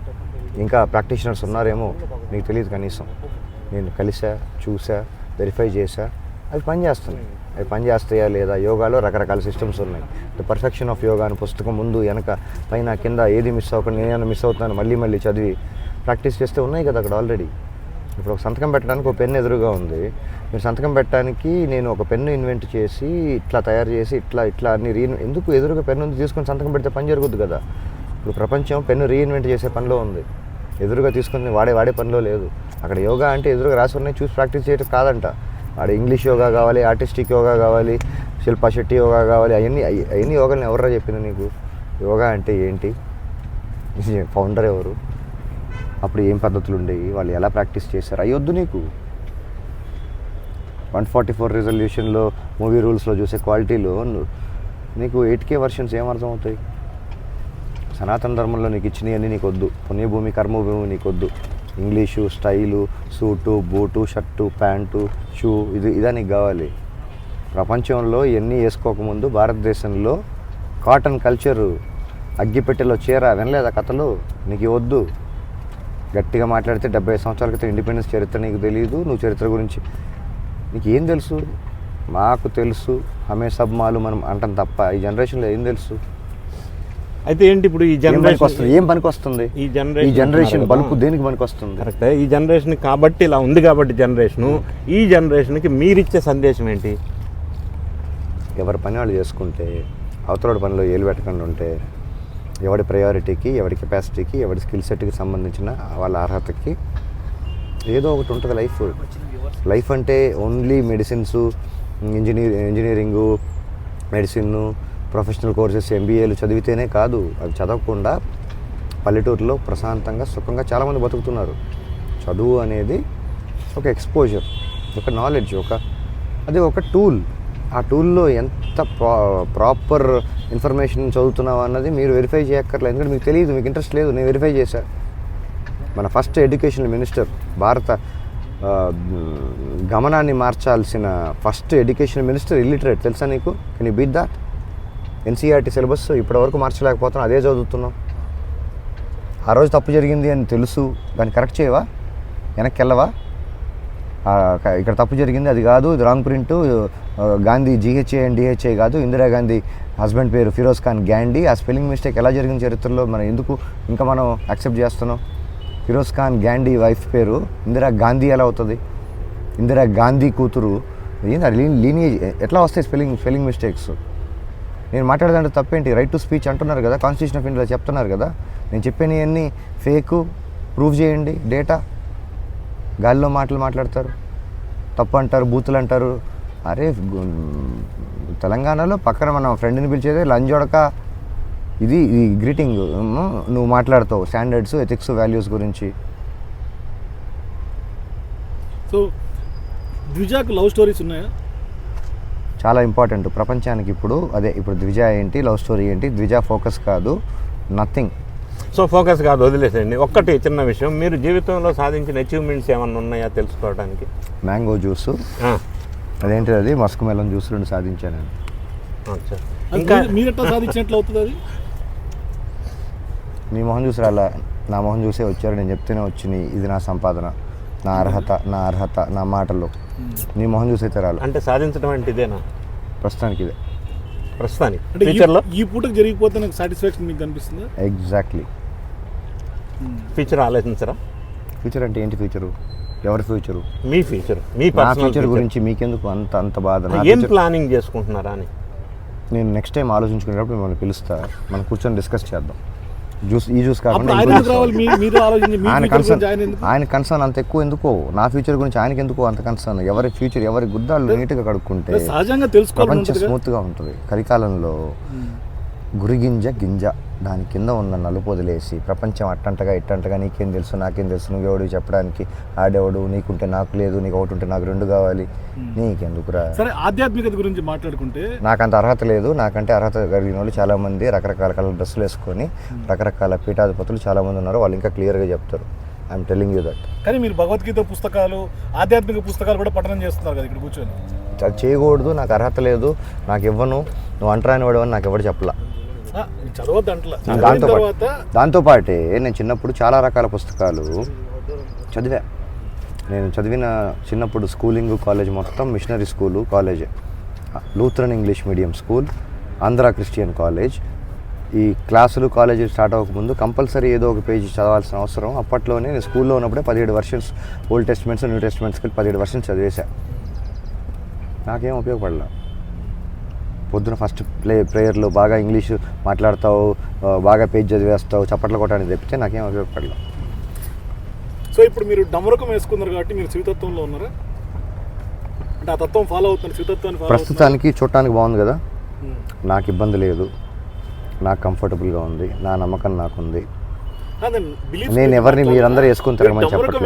S1: ఇంకా ప్రాక్టీషనర్స్ ఉన్నారేమో మీకు తెలియదు కనీసం. నేను కలిసా చూసా వెరిఫై చేసా అవి పనిచేస్తున్నాయి అవి పనిచేస్తాయా లేదా? యోగాలో రకరకాల సిస్టమ్స్ ఉన్నాయి. ద పర్ఫెక్షన్ ఆఫ్ యోగా అని పుస్తకం ముందు వెనక పైన కింద ఏది మిస్ అవ్వకుండా నేను మిస్ అవుతున్నాను మళ్ళీ మళ్ళీ చదివి ప్రాక్టీస్ చేస్తే ఉన్నాయి కదా అక్కడ ఆల్రెడీ ఇప్పుడు ఒక సంతకం పెట్టడానికి ఒక పెన్ను ఎదురుగా ఉంది. మీరు సంతకం పెట్టడానికి నేను ఒక పెన్ను ఇన్వెంట్ చేసి ఇట్లా తయారు చేసి ఇట్లా ఇట్లా అన్ని రీ ఎందుకు ఎదురుగా పెన్ను తీసుకొని సంతకం పెడితే పని జరుగుద్దు కదా. ఇప్పుడు ప్రపంచం పెన్ను రీఇన్వెంట్ చేసే పనిలో ఉంది. ఎదురుగా తీసుకొని వాడే వాడే పనిలో లేదు. అక్కడ యోగా అంటే ఎదురుగా రాసి ఉన్నాయి చూసి ప్రాక్టీస్ చేయడం కాదంట. వాడు ఇంగ్లీష్ యోగా కావాలి ఆర్టిస్టిక్ యోగా కావాలి శిల్పా శెట్టి యోగా కావాలి అవన్నీ అవన్నీ యోగాని ఎవరా చెప్పింది నీకు? యోగా అంటే ఏంటి? ఫౌండర్ ఎవరు? అప్పుడు ఏం పద్ధతులు ఉండేవి? వాళ్ళు ఎలా ప్రాక్టీస్ చేశారు? అయ్యొద్దు నీకు. వన్ ఫార్టీ ఫోర్ రిజల్యూషన్లో మూవీ రూల్స్లో చూసే క్వాలిటీలో నీకు ఎయిట్ కే వర్షన్స్ ఏం అర్థమవుతాయి? సనాతన ధర్మంలో నీకు ఇచ్చినవన్నీ నీకు వద్దు పుణ్యభూమి కర్మభూమి నీకు వద్దు English style suit boot shirt pant shoe ఇది ఇదా నీకు కావాలి. ప్రపంచంలో ఇవన్నీ వేసుకోకముందు భారతదేశంలో కాటన్ కల్చరు అగ్గిపెట్టెలో చీర వినలేదా కథలు? నీకు వద్దు. గట్టిగా మాట్లాడితే డెబ్బై సంవత్సరాల క్రితం ఇండిపెండెన్స్ చరిత్ర నీకు తెలియదు నువ్వు చరిత్ర గురించి నీకు ఏం తెలుసు? మాకు తెలుసు. హమే సబ్ మాలు మనం అంటాం తప్ప. ఈ జనరేషన్లో ఏం తెలుసు?
S3: అయితే ఏంటి ఇప్పుడు ఈ
S1: పనికి వస్తుంది?
S3: జనరేషన్
S1: ఏం పనికి వస్తుంది?
S3: ఈ
S1: ఈ
S3: జనరేషన్
S1: జనరేషన్
S3: అంటున్నారు
S1: బలుపు. దేనికి పనికి వస్తుంది?
S3: కరెక్ట్ ఈ జనరేషన్ కాబట్టి ఇలా ఉంది కాబట్టి జనరేషన్ ఈ జనరేషన్కి మీరిచ్చే సందేశం ఏంటి?
S1: ఎవరి పని వాళ్ళు చేసుకుంటే అవతల పనిలో ఏలు పెట్టకుండా ఉంటే ఎవడి ప్రయారిటీకి ఎవడి కెపాసిటీకి ఎవడి స్కిల్ సెట్కి సంబంధించిన వాళ్ళ అర్హతకి ఏదో ఒకటి ఉంటుంది లైఫ్ లైఫ్ అంటే only medicines engineer engineering medicine professional courses ఎంబీఏలు చదివితేనే కాదు అవి చదవకుండా పల్లెటూరులో ప్రశాంతంగా సుఖంగా చాలామంది బతుకుతున్నారు. చదువు అనేది ఒక ఎక్స్పోజర్ ఒక నాలెడ్జ్ ఒక అది ఒక టూల్ ఆ టూల్లో ఎంత ప్రా ప్రాపర్ ఇన్ఫర్మేషన్ చదువుతున్నావు అన్నది మీరు వెరిఫై చేయక్కర్లేదు. ఎందుకంటే మీకు తెలియదు మీకు ఇంట్రెస్ట్ లేదు నేను వెరిఫై చేశాను మన ఫస్ట్ ఎడ్యుకేషన్ మినిస్టర్ భారత గమనాన్ని మార్చాల్సిన ఫస్ట్ ఎడ్యుకేషన్ మినిస్టర్ ఇల్లిటరేట్ తెలుసా నీకు? Can you beat that NCERT syllabus ఇప్పటివరకు మార్చలేకపోతున్నాం అదే చదువుతున్నాం. ఆ రోజు తప్పు జరిగింది అని తెలుసు దాన్ని కరెక్ట్ చేయవా? వెనక్కి వెళ్ళవా? ఇక్కడ తప్పు జరిగింది అది కాదు ఇది wrong print Gandhi జిహెచ్ఏ and DHA కాదు ఇందిరాగాంధీ హస్బెండ్ పేరు ఫిరోజ్ ఖాన్ గ్యాండీ. ఆ స్పెల్లింగ్ మిస్టేక్ ఎలా జరిగిన చరిత్రలో? మనం ఎందుకు ఇంకా మనం యాక్సెప్ట్ చేస్తున్నాం? ఫిరోజ్ ఖాన్ గ్యాండీ వైఫ్ పేరు ఇందిరా గాంధీ ఎలా అవుతుంది? ఇందిరా గాంధీ కూతురు ఏంది అది లీనియేజ్ ఎట్లా వస్తాయి స్పెల్లింగ్ స్పెల్లింగ్ మిస్టేక్స్? నేను మాట్లాడదంటే తప్పేంటి? రైట్ టు స్పీచ్ అంటున్నారు కదా కాన్స్టిట్యూషన్ ఆఫ్ ఇండియాలో చెప్తున్నారు కదా. నేను చెప్పినవన్నీ ఫేకు ప్రూవ్ చేయండి. డేటా గాలిలో మాటలు మాట్లాడతారు. తప్పు అంటారు బూతులు అంటారు. అరే తెలంగాణలో పక్కన మన ఫ్రెండ్ని పిలిచేదే లంజొడక. ఇది ఈ గ్రీటింగ్ నువ్వు మాట్లాడతావు స్టాండర్డ్స్ ఎథిక్స్ వాల్యూస్ గురించి.
S2: సో ద్విజాకు లవ్ స్టోరీస్ ఉన్నాయా?
S1: చాలా ఇంపార్టెంట్. ప్రపంచానికి ఇప్పుడు అదే ఇప్పుడు ద్విజ ఏంటి లవ్ స్టోరీ ఏంటి ద్విజ ఫోకస్ కాదు నథింగ్.
S3: సో ఫోకస్ కాదు వదిలేసేయండి. ఒక్కటి చిన్న విషయం మీరు జీవితంలో సాధించిన అచీవ్మెంట్స్ ఏమన్నా ఉన్నాయా తెలుసుకోవడానికి?
S1: మ్యాంగో జ్యూస్
S3: ఆ,
S1: అదేంటిది అది? మస్క్ మెలన్ జ్యూస్ రెండు సాధించాను నేను.
S3: ఇంకా
S2: మీరు- మీరు ఎట్లా సాధించినట్లు అవుతుంది అది?
S1: మీ మొహం చూసి రాలా. నా మొహం చూసే వచ్చారు నేను చెప్తేనే వచ్చినాయి. ఇది నా సంపాదన. నా అర్హత నా అర్హత నా మాటలు. నీ మొహం చూసైతే రాలి.
S3: అంటే సాధించడం అంటే ఇదేనా?
S1: ప్రస్తుతానికి ఇదే.
S3: ప్రస్తుతానికి. ఫ్యూచర్లో
S2: ఈ పూటకు జరిగిపోతే నాకు సాటిస్ఫాక్షన్ మీకు కనిపిస్తుందా?
S1: Exactly
S3: future ఆలోచించరా?
S1: ఫ్యూచర్ అంటే ఏంటి ఫ్యూచరు ఎవరి ఫ్యూచరు
S3: మీ ఫ్యూచర్ మీ
S1: ఫ్యూచర్ గురించి మీకెందుకు అంత అంత బాధ? నా
S3: ఏం ప్లానింగ్ చేసుకుంటున్నారా అని?
S1: నేను నెక్స్ట్ టైం ఆలోచించుకునేటప్పుడు మిమ్మల్ని పిలుస్తా. మనం కూర్చొని డిస్కస్ చేద్దాం. జ్యూస్ ఈ జ్యూస్ కాకుండా
S2: ఆయన
S1: కన్సర్న్
S2: ఆయన
S1: కన్సర్న్ అంత ఎక్కువ ఎందుకో? నా ఫ్యూచర్ గురించి ఆయనకి ఎందుకు అంత కన్సర్న్ ఎవరి ఫ్యూచర్ ఎవరి గుద్దాలు నీట్గా కడుక్కుంటే
S2: సహజంగా
S1: ప్రపంచం. స్మూత్గా ఉంటుంది. కలికాలంలో గురిగింజ గింజ. దాని కింద ఉన్న నలుపు వదిలేసి ప్రపంచం అట్టంటగా ఇట్టంటగా నీకేం తెలుసు నాకేం తెలుసు నువ్వెవడు చెప్పడానికి? ఆడెవడు నీకుంటే నాకు లేదు నీకు ఒకటి ఉంటే నాకు రెండు కావాలి. నీకెందుకురా?
S2: సరే ఆధ్యాత్మికత గురించి మాట్లాడుకుంటే?
S1: నాకంత అర్హత లేదు. నాకంటే అర్హత కలిగిన వాళ్ళు చాలామంది రకరకాల కలర్ డ్రెస్సులు వేసుకొని రకరకాల పీఠాధిపతులు చాలామంది ఉన్నారు. వాళ్ళు ఇంకా క్లియర్గా చెప్తారు. ఐఎమ్ టెలింగ్ యూ దట్
S2: కానీ మీరు భగవద్గీత పుస్తకాలు ఆధ్యాత్మిక పుస్తకాలు కూడా పఠనం చేస్తున్నారు కదా ఇక్కడ కూర్చొని.
S1: చేయకూడదు. నాకు అర్హత లేదు. నాకు ఇవ్వను. నువ్వు అంటరాని వాడు అని నాకు ఎవరు చెప్పలా.
S2: చదవద్దు అంటలా. చదివిన
S1: దాంతో
S2: తర్వాత
S1: దాంతోపాటే నేను చిన్నప్పుడు చాలా రకాల పుస్తకాలు చదివా. నేను చదివిన చిన్నప్పుడు స్కూలింగ్ కాలేజ్ మొత్తం మిషనరీ స్కూలు కాలేజే. Lutheran English medium school Andhra Christian college. ఈ క్లాసులు కాలేజీ స్టార్ట్ అవ్వకముందు కంపల్సరీ ఏదో ఒక పేజీ చదవాల్సిన అవసరం. అప్పట్లోనే నేను స్కూల్లో ఉన్నప్పుడే పదిహేడు వర్షన్స్ ఓల్డ్ టెస్ట్మెంట్స్ న్యూ టెస్ట్మెంట్స్కి పదిహేడు వర్షన్స్ చదివేశా. నాకేం ఉపయోగపడలా. పొద్దున ఫస్ట్ ప్లే ప్రేయర్లో బాగా ఇంగ్లీష్ మాట్లాడతావు బాగా పేజ్ చదివేస్తావు చప్పట్లు కొట్టడానికి చెప్తే నాకేం ఉపయోగపడలా.
S2: సో ఇప్పుడు మీరు డమరకం వేసుకున్నారు కాబట్టి మీరు శివతత్వంలో ఉన్నారా? అంటే ఆ తత్వం ఫాలో అవుతున్నారు శివతత్వాన్ని
S1: ప్రస్తుతానికి చూడటానికి బాగుంది కదా? నాకు ఇబ్బంది లేదు. నాకు కంఫర్టబుల్గా ఉంది. నా నమ్మకం నాకుంది. నేను ఎవరిని మీరందరూ
S2: శివతత్వంలో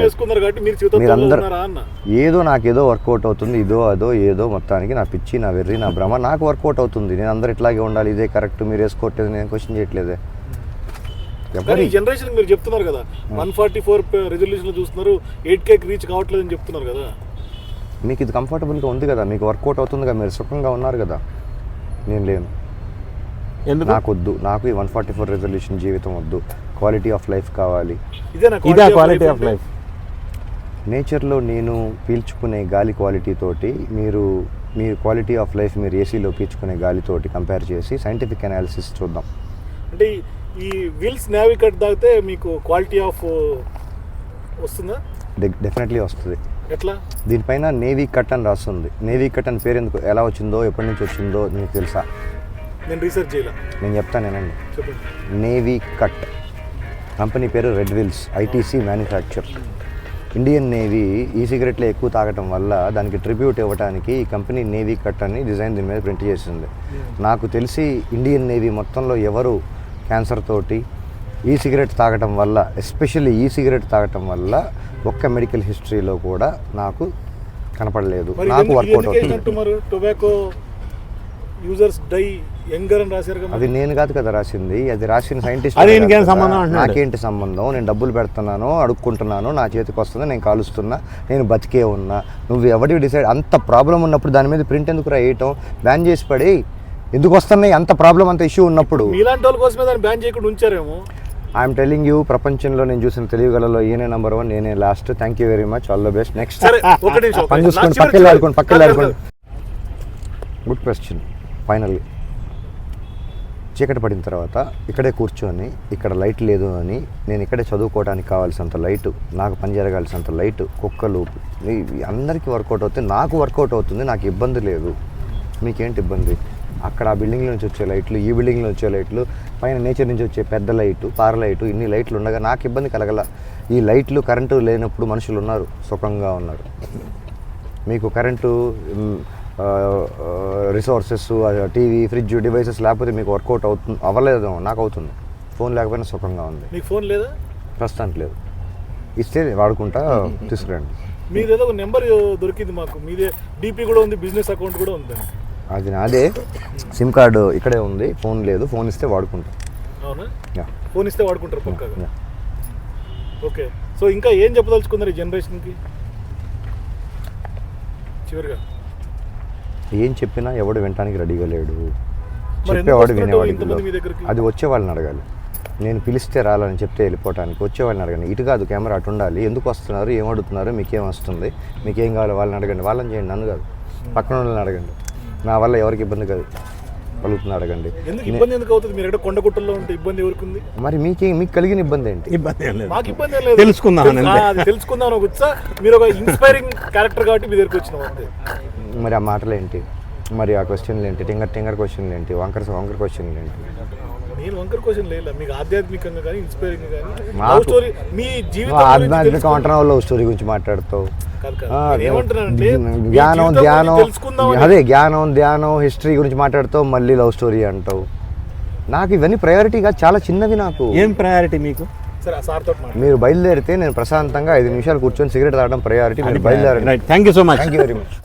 S1: మీరందరూ ఏదో నాకు ఏదో వర్కౌట్ అవుతుంది ఇదో అదో ఏదో మొత్తానికి నా పిచ్చి నా వెర్రి నా భ్రమ నాకు వర్కౌట్ అవుతుంది. నేను అందరు ఇట్లాగే ఉండాలి ఇదే కరెక్ట్ మీరు వేసుకోవట్లేదు నేను క్వశ్చన్ చేయట్లేదే.
S2: కానీ ఈ జనరేషన్ మీరు చెప్తున్నారు కదా వన్ ఫార్టీ ఫోర్ రెజల్యూషన్ చూస్తున్నారు ఎయిట్ కేక్ రీచ్ కావట్లేదు అని చెప్తున్నారు కదా.
S1: మీకు ఇది కంఫర్టబుల్గా ఉంది కదా మీకు వర్కౌట్ అవుతుంది కదా మీరు సుఖంగా ఉన్నారు కదా. నేను లేను. నాకు వద్దు నాకు ఈ వన్ ఫార్టీ ఫోర్ రెజల్యూషన్ జీవితం వద్దు. క్వాలిటీ ఆఫ్ లైఫ్ కావాలి.
S2: ఇదే నా
S3: ఇదే క్వాలిటీ ఆఫ్ లైఫ్
S1: నేచర్లో నేను పీల్చుకునే గాలి క్వాలిటీ తోటి మీరు మీ క్వాలిటీ ఆఫ్ లైఫ్ మీరు ఏసీలో పీల్చుకునే గాలితోటి కంపేర్ చేసి సైంటిఫిక్ అనాలిసిస్ చూద్దాం.
S2: అంటే ఈ- వీల్స్ నావి కట్ తాగితే మీకు క్వాలిటీ ఆఫ్ వస్తుందా?
S1: డెఫినెట్లీ వస్తుంది.
S2: ఎట్లా?
S1: దీనిపైన నేవీ కట్ అని రాస్తుంది. నేవీ కట్ అని పేరు ఎందుకు? ఎలా వచ్చిందో ఎప్పటి నుంచి వచ్చిందో మీకు తెలుసా?
S2: నేను రీసెర్చ్ చేయాల.
S1: నేను చెప్తాను నేనండి
S2: చెప్పండి.
S1: నేవీ కట్ కంపెనీ పేరు Red Wills ITC manufacture Indian Navy ఈ సిగరెట్లు ఎక్కువ తాగటం వల్ల దానికి ట్రిబ్యూట్ ఇవ్వడానికి ఈ కంపెనీ నేవీ కట్ అని డిజైన్ దీని మీద ప్రింట్ చేసింది. నాకు తెలిసి ఇండియన్ నేవీ మొత్తంలో ఎవరు క్యాన్సర్ తోటి ఈ సిగరెట్ తాగటం వల్ల ఎస్పెషల్లీ ఈ సిగరెట్ తాగటం వల్ల ఒక్క మెడికల్ హిస్టరీలో కూడా నాకు కనపడలేదు. నాకు వర్కౌట్ అవుతుంది.
S2: యూజర్స్ డై యంగర్ అని రాశారు కదా
S1: అది నేను కాదు కదా రాసింది. అది రాసిన సైంటిస్ట్
S3: అది ఈయనకేం సంబంధం అంటున్నాడు?
S1: నాకేంటి సంబంధం? నేను డబ్బులు పెడుతున్నాను అడుక్కుంటున్నాను నా చేతికి వస్తుంది నేను కాలుస్తున్నా నేను బతికే ఉన్నా. నువ్వు ఎవడి డిసైడ్ అంత ప్రాబ్లం ఉన్నప్పుడు దాని మీద ప్రింట్ ఎందుకు వేయటం? బ్యాన్ చేసి పడి ఎందుకు వస్తున్నాయి? అంత ప్రాబ్లం అంత ఇష్యూ ఉన్నప్పుడు.
S2: మీలాంటి వాళ్ళ కోసమే దాన్ని బ్యాన్ చేయకుండా ఉంచారేమో.
S1: ఐఎమ్ టెలింగ్ యూ ప్రపంచంలో నేను చూసిన తెలియగలలో ఈయనే నెంబర్ వన్ నేనే last thank you very much all the best next పని. చూసుకోండి
S2: నా
S1: పక్కకి
S2: చివరి-
S1: ఆడుకోండి ఆడుకోండి. గుడ్ క్వశ్చన్ ఫైనల్లీ చీకటి పడిన తర్వాత ఇక్కడే కూర్చొని ఇక్కడ లైట్ లేదు అని నేను ఇక్కడే చదువుకోవడానికి కావాల్సినంత లైటు నాకు పని జరగాల్సినంత లైటు కుక్కలు అందరికీ వర్కౌట్ అవుతుంది. నాకు వర్కౌట్ అవుతుంది నాకు ఇబ్బంది లేదు. మీకేంటి ఇబ్బంది? అక్కడ ఆ బిల్డింగ్ నుంచి వచ్చే లైట్లు ఈ బిల్డింగ్ నుంచి వచ్చే లైట్లు పైన నేచర్ నుంచి వచ్చే పెద్ద లైటు పార లైటు ఇన్ని లైట్లు ఉండగా నాకు ఇబ్బంది కలగల. ఈ లైట్లు కరెంటు లేనప్పుడు మనుషులు ఉన్నారు సుఖంగా ఉన్నారు. మీకు current resources TV fridge devices లేకపోతే మీకు వర్కౌట్ అవుతుంది అవ్వలేదు నాకు అవుతుంది. ఫోన్ లేకపోయినా సుఖంగా ఉంది.
S2: మీకు ఫోన్ లేదా?
S1: ప్రస్తుతానికి లేదు. ఇస్తే వాడుకుంటా తీసుకురండి.
S2: మీది ఏదో ఒక నెంబర్ దొరికింది మాకు. మీదే డీపీ కూడా ఉంది బిజినెస్ అకౌంట్ కూడా ఉంది.
S1: అది నాదే. సిమ్ కార్డు ఇక్కడే ఉంది ఫోన్ లేదు ఫోన్ ఇస్తే వాడుకుంటా.
S2: అవునా? ఫోన్ ఇస్తే వాడుకుంటారు పక్కగా. ఓకే. సో ఇంకా ఏం చెప్పదలుచుకున్నారు ఈ జనరేషన్కి చివరిగా.
S1: ఏం చెప్పినా ఎవడు వినటానికి రెడీగా లేడు. చెప్పేవాడు.
S2: దగ్గరికి?
S1: అది వచ్చే వాళ్ళని అడగాలి. నేను పిలిస్తే రాలని చెప్తే వెళ్ళిపోవటానికి వచ్చే వాళ్ళని అడగండి. ఇటు కాదు కెమెరా అటు ఉండాలి. ఎందుకు వస్తున్నారు ఏం అడుగుతున్నారు మీకేం వస్తుంది మీకేం కావాలో వాళ్ళని అడగండి. వాళ్ళని చేయండి నన్ను కాదు. పక్కన వాళ్ళని అడగండి. నా వల్ల ఎవరికి ఇబ్బంది కాదు. కలుగుతుంది అడగండి.
S2: ఎందుకు ఇబ్బంది ఎందుకు అవుతుంది? మీరు ఎక్కడ కొండగుట్టల్లో ఉంటే ఇబ్బంది ఎవరికి ఉంది
S1: మరి మీకే మీకు కలిగిన ఇబ్బంది ఏంటి?
S3: ఇబ్బంది లేదు.
S2: మాకు ఇబ్బంది లేదు.
S3: తెలుసుకుందాం
S2: తెలుసుకుందాం ఒక మీరు ఒక ఇన్స్పైరింగ్ క్యారెక్టర్ కాబట్టి మీ దగ్గరికి వచ్చినాం
S1: మరి ఆ మాటలు ఏంటి మరి ఆ క్వశ్చన్లు ఏంటి టింగర్ టింగర్ క్వశ్చన్లు ఏంటి వంకర వంకర క్వశ్చన్లు ఏంటి
S2: నేను వంకర్ క్వశ్చన్ లేదు మీకు ఆధ్యాత్మికంగా కానీ ఇన్స్పైరింగ్ కానీ
S1: మాకు-
S2: లవ్ స్టోరీ మీ జీవితం
S1: నువ్వు
S2: గురించి
S1: ఆధ్యాత్మిక లవ్ స్టోరీ గురించి మాట్లాడుతావు. జ్ఞానం ధ్యానం అదే జ్ఞానం ధ్యానం హిస్టరీ గురించి మాట్లాడుతావు మళ్ళీ లవ్ స్టోరీ అంటావు. నాకు ఇవన్నీ ప్రయారిటీగా చాలా చిన్నవి నాకు.
S3: ఏం ప్రయారిటీ మీకు?
S2: సరే ఆ సార్ తోటి మాట్లాడు.
S1: మీరు బయలుదేరితే నేను ప్రశాంతంగా ఐదు నిమిషాలు కూర్చొని సిగరెట్ తాగడం ప్రయారిటీ మీరు బయలుదేరండి.
S3: Right thank you so much
S1: thank you very much